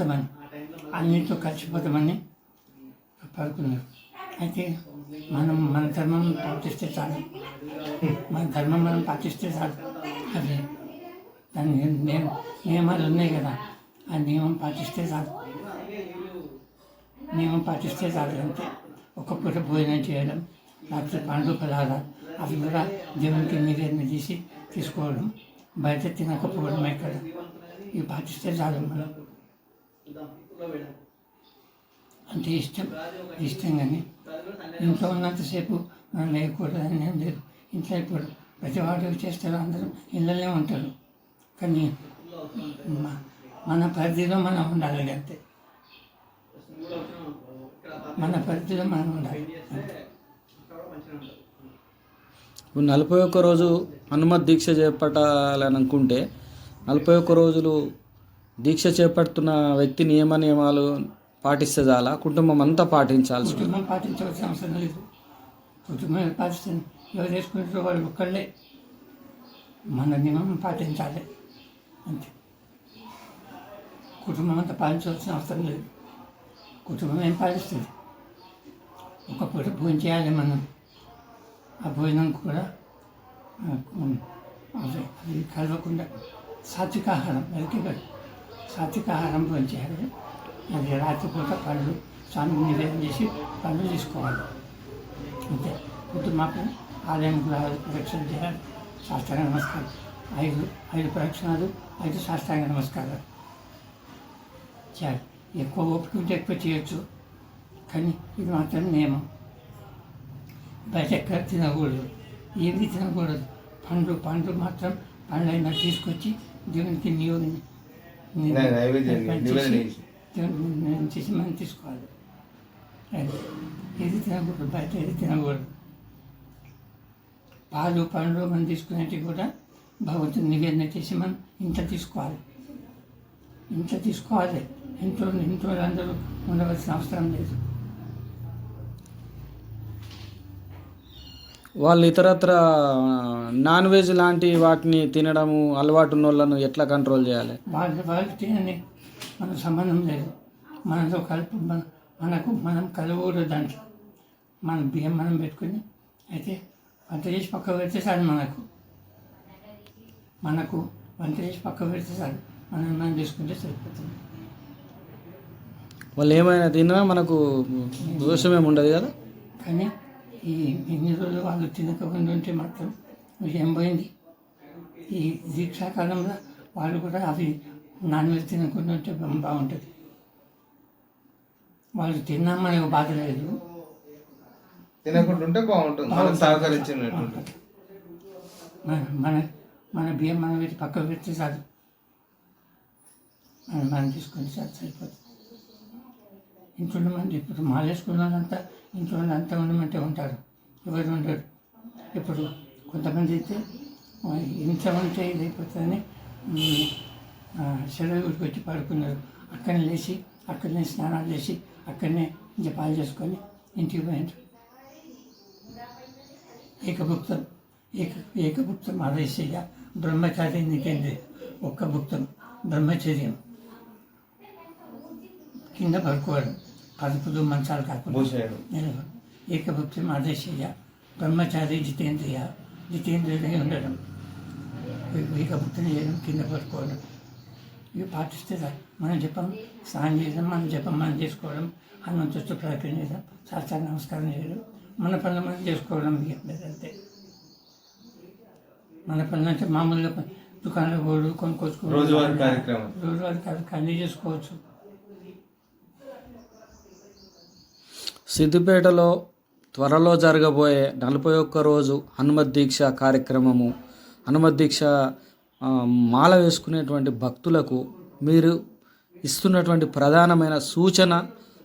కలుస్తామని అన్నింటితో కలిసిపోతామని పడుకున్నారు. అయితే మనం మన ధర్మం పాటిస్తే చాలు. మన ధర్మం మనం పాటిస్తే చాలు. అది. దాని నియమ నియమాలు ఉన్నాయి కదా. ఆ నియమం పాటిస్తే చాలు. నియమం పాటిస్తే చాలు అంతే ఒక్క పూట భోజనం చేయడం రాత్రి పండ్లు పదార్థ అవి కూడా దేవునికి నివేదన చేసి తీసుకోవడం బయట తినకపోవడం ఇక్కడ ఇవి పాటిస్తే చాలు మనం. అంటే ఇష్టం ఇష్టం కానీ. ఇంట్లో ఉన్నంతసేపు మనం లేకూడదని ఏం లేదు. ఇంట్లో ఇప్పుడు ప్రతివాడు చేస్తారు అందరూ ఇళ్ళనే ఉంటారు. కానీ మన పరిధిలో మనం ఉండాలి అంతే. మన పరిధిలో మనం ఉండాలి. అంతే. ఇప్పుడు నలభై ఒక్క రోజు హనుమత్ దీక్ష చేపట్టాలని అనుకుంటే నలభై ఒక్క రోజులు దీక్ష చేపడుతున్న వ్యక్తి నియమ నియమాలు పాటిస్తే చాలా కుటుంబం అంతా పాటించాల్సి కుటుంబం పాటించవలసిన అవసరం లేదు. కుటుంబం పాటిస్తుంది. ఎవరు చేసుకుంటారో వాళ్ళు ఒక్కళ్ళే. మన నియమం పాటించాలి. అంతే. కుటుంబం అంతా పాటించవలసిన అవసరం లేదు. కుటుంబం ఏం పాటిస్తుంది? ఒక పూట భోజనం చేయాలి మనం. ఆ భోజనం కూడా ఆ, ఉమ్, అది అది కలవకుండా సాత్వికాహారం సాత్వికాహారం చేయాలి అది రాత్రిపూట పళ్ళు స్వామికి నివేదన చేసి పళ్ళు తీసుకోవాలి. అంతే. పొద్దు మాకు ఆలయం ప్రదక్షిణ చేయాలి. శాస్త్రాంగ నమస్కారం. ఐదు ఐదు ప్రదక్షిణాలు ఐదు శాస్త్రాంగ నమస్కారాలు చేయాలి. ఎక్కువ ఓపిక ఉంటే ఎక్కువ చేయొచ్చు. కానీ ఇది మాత్రం నియమం. బయట ఎక్కడ తినకూడదు. ఏది తినకూడదు. పండ్లు పండ్లు మాత్రం పండ్లైనా తీసుకొచ్చి దేవునికి నియోగం చేసి. మనం తీసుకోవాలి. ఏది తినకూడదు బయట ఏది తినకూడదు. పాలు పండ్లు మనం తీసుకునేటివి కూడా భగవంతుని నివేదన చేసి మనం ఇంత తీసుకోవాలి. ఇంత తీసుకోవాలి. ఇంట్లో ఇంట్లో అందరూ ఉండవలసిన అవసరం లేదు. వాళ్ళు ఇతరత్ర నాన్ వెజ్ లాంటి వాటిని తినడము అలవాటు ఉన్న వాళ్ళను ఎట్లా కంట్రోల్ చేయాలి? వాళ్ళు వాళ్ళు తినని మనకు సంబంధం లేదు. మనతో కలుపు మన మనకు మనం కలవకూడదు దాంట్లో. మన బియ్యం మనం పెట్టుకుని అయితే వంట చేసి పక్క పెడితే చాలు మనకు. మనకు వంట చేసి పక్క పెడితే చాలు. మనం మనం తీసుకుంటే సరిపోతుంది. వాళ్ళు ఏమైనా తిన్నా మనకు దోషమేమి ఉండదు కదా? కానీ ఈ ఇన్ని రోజులు వాళ్ళు తినకుండా ఉంటే మాత్రం ఏం పోయింది? ఈ దీక్షాకాలంలో వాళ్ళు కూడా అవి నాన్ వెజ్ తినకుండా ఉంటే బాగుంటుంది. వాళ్ళు తిన్నామనే బాధ లేదు. తినకుండా ఉంటే బాగుంటుంది. మనం సహకరించినట్టు. మన మన మన బియ్యం మనం పెట్టి పక్కకు పెడితే చాలు. మనం మనం తీసుకొని చాలు సరిపోతుంది. ఇంట్లో మంది ఇప్పుడు మాలేసుకున్న వాళ్ళంతా ఇంట్లో అంతా ఉండమంటే ఉంటారు. ఎవరు ఉండరు. ఇప్పుడు కొంతమంది అయితే ఇంచమంటే ఇంట్లో ఉంటే ఇది అయిపోతుందని ఉమ్, వచ్చి పడుకున్నారు. అక్కడనే లేచి అక్కడనే స్నానాలు చేసి అక్కడనే జపాలు చేసుకొని ఇంటికి పోయినారు. ఏకభుక్తం ఏక ఏకభుక్తం ఆదేశయ్య బ్రహ్మచార్యం నీకేంది ఒక్క భుక్తం బ్రహ్మచర్యం. కింద పడుకోవడం. పదుపులు మంచాలు కాకుండా. ఏకభుక్తం ఆదేశయ్య బ్రహ్మచారి జితేంద్రియ జితేంద్రియుడై ఉండడం. ఏకభుక్తం చేయడం కింద పడుకోవడం. ఇవి పాటిస్తే. మనం జపం స్నానం చేయడం మన జపం మనం చేసుకోవడం హనుమంతుడితో ప్రయత్నం చేయడం శాస్త్రాన్ని నమస్కారం చేయడం మన పనులు మనం చేసుకోవడం అంతే. మన పనులు అంటే మామూలుగా దుకాణంలో పోడు కొనుక్కొచ్చుకోవడం రోజువారీ కార్యక్రమం. రోజువారీ కార్యక్రమం అన్నీ చేసుకోవచ్చు. సిద్దిపేటలో త్వరలో జరగబోయే నలభై ఒక్క రోజు హనుమత్ దీక్ష కార్యక్రమము హనుమత్ దీక్ష మాల వేసుకునేటువంటి భక్తులకు మీరు ఇస్తున్నటువంటి ప్రధానమైన సూచన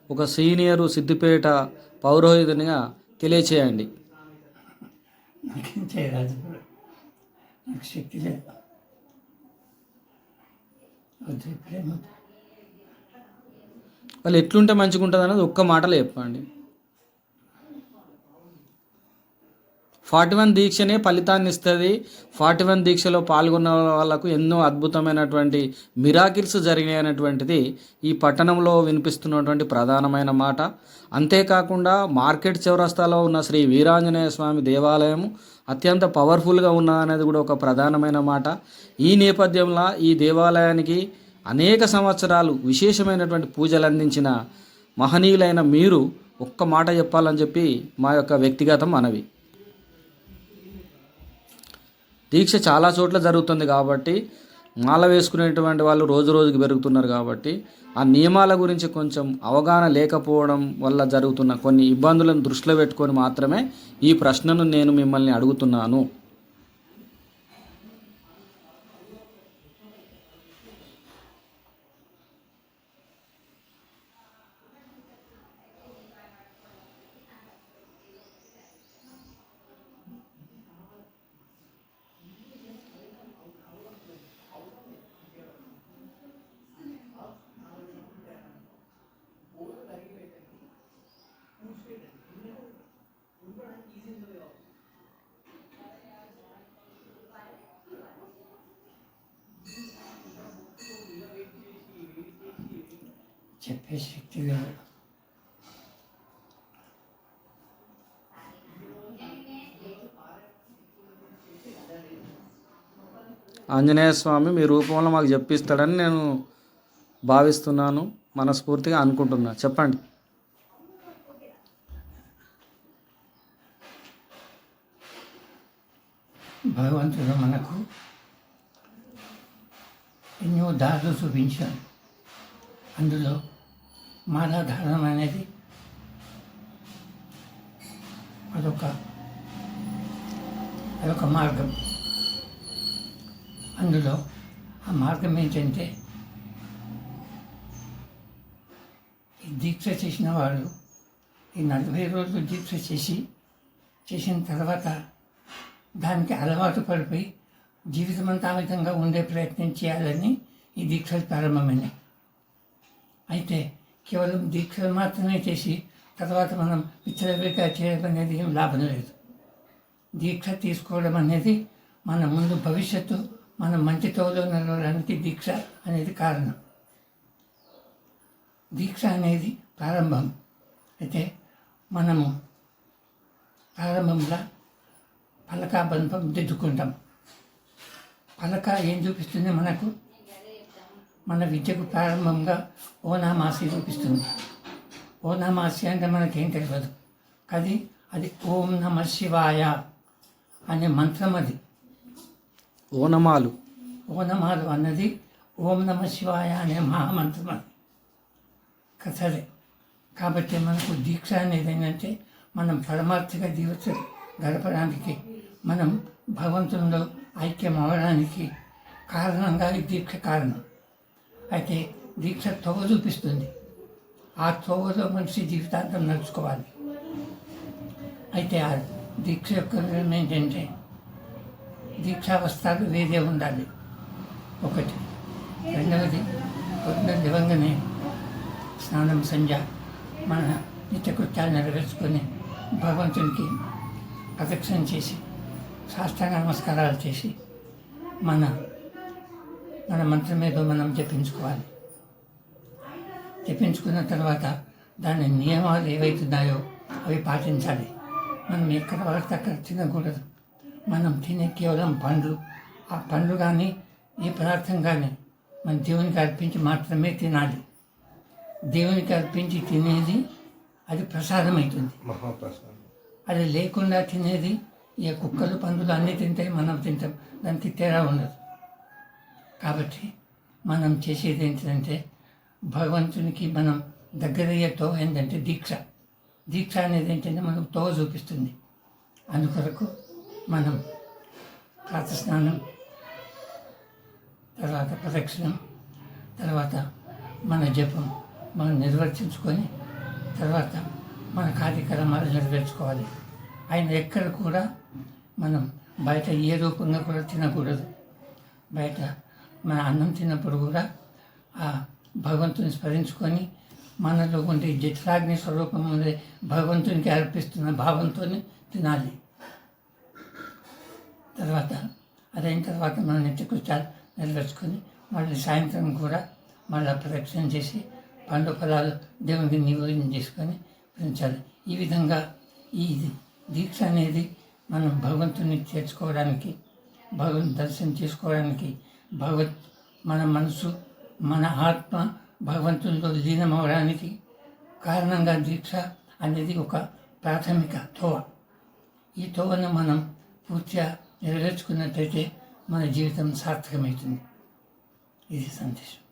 ఒక సీనియరు సిద్దిపేట పౌరోహితునిగా తెలియచేయండి. శక్తి లేదు. వాళ్ళు ఎట్లుంటే మంచిగా ఉంటుంది అనేది ఒక్క మాటలో చెప్పండి. ఫార్టీ వన్ దీక్షనే ఫలితాన్ని ఇస్తుంది. ఫార్టీ వన్ దీక్షలో పాల్గొన్న వాళ్ళకు ఎన్నో అద్భుతమైనటువంటి మిరాకిల్స్ జరిగినటువంటిది అనేటువంటిది ఈ పట్టణంలో వినిపిస్తున్నటువంటి ప్రధానమైన మాట. అంతేకాకుండా మార్కెట్ చౌరస్తాలో ఉన్న శ్రీ వీరాంజనేయ స్వామి దేవాలయం అత్యంత పవర్ఫుల్గా ఉన్నదనేది కూడా ఒక ప్రధానమైన మాట. ఈ నేపథ్యంలో ఈ దేవాలయానికి అనేక సంవత్సరాలు విశేషమైనటువంటి పూజలు అందించిన మహనీయులైన మీరు ఒక్క మాట చెప్పాలని చెప్పి మా యొక్క వ్యక్తిగత మనవి. దీక్ష చాలా చోట్ల జరుగుతుంది కాబట్టి మాల వేసుకునేటువంటి వాళ్ళు రోజు రోజుకి పెరుగుతున్నారు కాబట్టి ఆ నియమాల గురించి కొంచెం అవగాహన లేకపోవడం వల్ల జరుగుతున్న కొన్ని ఇబ్బందులను దృష్టిలో పెట్టుకొని మాత్రమే ఈ ప్రశ్నను నేను మిమ్మల్ని అడుగుతున్నాను. చెప్పే శక్తి లేదు ఆంజనేయ స్వామి మీ రూపంలో మాకు చెప్పిస్తాడని నేను భావిస్తున్నాను మనస్ఫూర్తిగా అనుకుంటున్నా. చెప్పండి. భగవంతుడు మనకు ఎన్నో దారులు చూపించాడు. అందులో మాలాధారణం అనేది అదొక అదొక మార్గం. అందులో ఆ మార్గం ఏంటంటే ఈ దీక్ష చేసిన వాళ్ళు ఈ నలభై రోజులు దీక్ష చేసి చేసిన తర్వాత దానికి అలవాటు పడిపోయి జీవితమంతా ఆ విధంగా ఉండే ప్రయత్నం చేయాలని ఈ దీక్షలు ప్రారంభమైనాయి. అయితే కేవలం దీక్షలు మాత్రమే చేసి తర్వాత మనం విచ్చలవిడిగా చేయడం అనేది ఏం లాభం లేదు. దీక్ష తీసుకోవడం అనేది మన ముందు భవిష్యత్తు మన మంచి తోలో నిలవడానికి దీక్ష అనేది కారణం. దీక్ష అనేది ప్రారంభం. అయితే మనము ప్రారంభంలో పలకా బంధం దిద్దుకుంటాం. పలక ఏం చూపిస్తుంది మనకు? మన విద్యకు ప్రారంభంగా ఓనామాసి చూపిస్తుంది ఓనామాసి అంటే మనకేం తెలియదు అది అది ఓం నమ శివాయ అనే మంత్రం అది. ఓనమాలు. ఓనమాలు అన్నది ఓం నమ శివాయ అనే మహామంత్రం అది. క- సరే కాబట్టి మనకు దీక్ష అనేది ఏంటంటే మనం పరమార్థిక దీక్ష గడపడానికి మనం భగవంతునిలో ఐక్యం అవ్వడానికి కారణంగా ఈ దీక్ష కారణం. అయితే దీక్ష తోవ చూపిస్తుంది. ఆ తోవలో మనిషి జీవితాంతం నడుచుకోవాలి. అయితే ఆ దీక్ష యొక్క ఏంటంటే దీక్షావస్థలు వేరే ఉండాలి. ఒకటి. రెండవది పొద్దున దివంగానే స్నానం సంధ్య మన నిత్యకృత్యాలు నెరవేర్చుకొని భగవంతునికి ప్రదక్షిణ చేసి సాష్టాంగ నమస్కారాలు చేసి మన మన మంత్రం ఏదో మనం జపించుకోవాలి. జపించుకున్న తర్వాత దాని నియమాలు ఏవైతున్నాయో అవి పాటించాలి. మనం ఎక్కడ పడితే అక్కడ తినకూడదు. మనం తినే కేవలం పండ్లు. ఆ పండ్లు కానీ ఏ పదార్థం కానీ మన దేవునికి అర్పించి మాత్రమే తినాలి. దేవునికి అర్పించి తినేది అది ప్రసాదం అవుతుంది అది లేకుండా తినేది ఈ కుక్కలు పందులు అన్నీ తింటాయి మనం తింటాం. దానికి తేడా ఉండదు. కాబట్టి మనం చేసేది ఏంటంటే భగవంతునికి మనం దగ్గరయ్యే తో ఏంటంటే దీక్ష. దీక్ష అనేది ఏంటంటే మనకు తో చూపిస్తుంది. అందుకొరకు మనం ప్రాతస్నానం తర్వాత ప్రదక్షిణం తర్వాత మన జపం మనం నిర్వర్తించుకొని తర్వాత మన కార్యక్రమాలు నెరవేర్చుకోవాలి. ఆయన ఎక్కడ కూడా మనం బయట ఏ రూపంగా కూడా తినకూడదు. బయట మన అన్నం తిన్నప్పుడు కూడా ఆ భగవంతుని స్మరించుకొని మనలో ఉండే జఠరాగ్ని స్వరూపం ఉండే భగవంతునికి అర్పిస్తున్న భావంతో తినాలి. తర్వాత అదైన తర్వాత మనం నిత్యకృత్యాలు నెరవేర్చుకొని మళ్ళీ సాయంత్రం కూడా మళ్ళీ ప్రదక్షిణ చేసి పండు ఫలాలు దేవునికి నివేదన చేసుకొని పెంచాలి. ఈ విధంగా ఈ దీక్ష అనేది మనం భగవంతుని చేర్చుకోవడానికి భగవంతు దర్శనం చేసుకోవడానికి భగవత్ మన మనసు మన ఆత్మ భగవంతునిలో లీనమవడానికి కారణంగా దీక్ష అనేది ఒక ప్రాథమిక తోవ. ఈ తోవను మనం పూర్తిగా నెరవేర్చుకున్నట్టయితే మన జీవితం సార్థకమవుతుంది. ఇది సందేశం.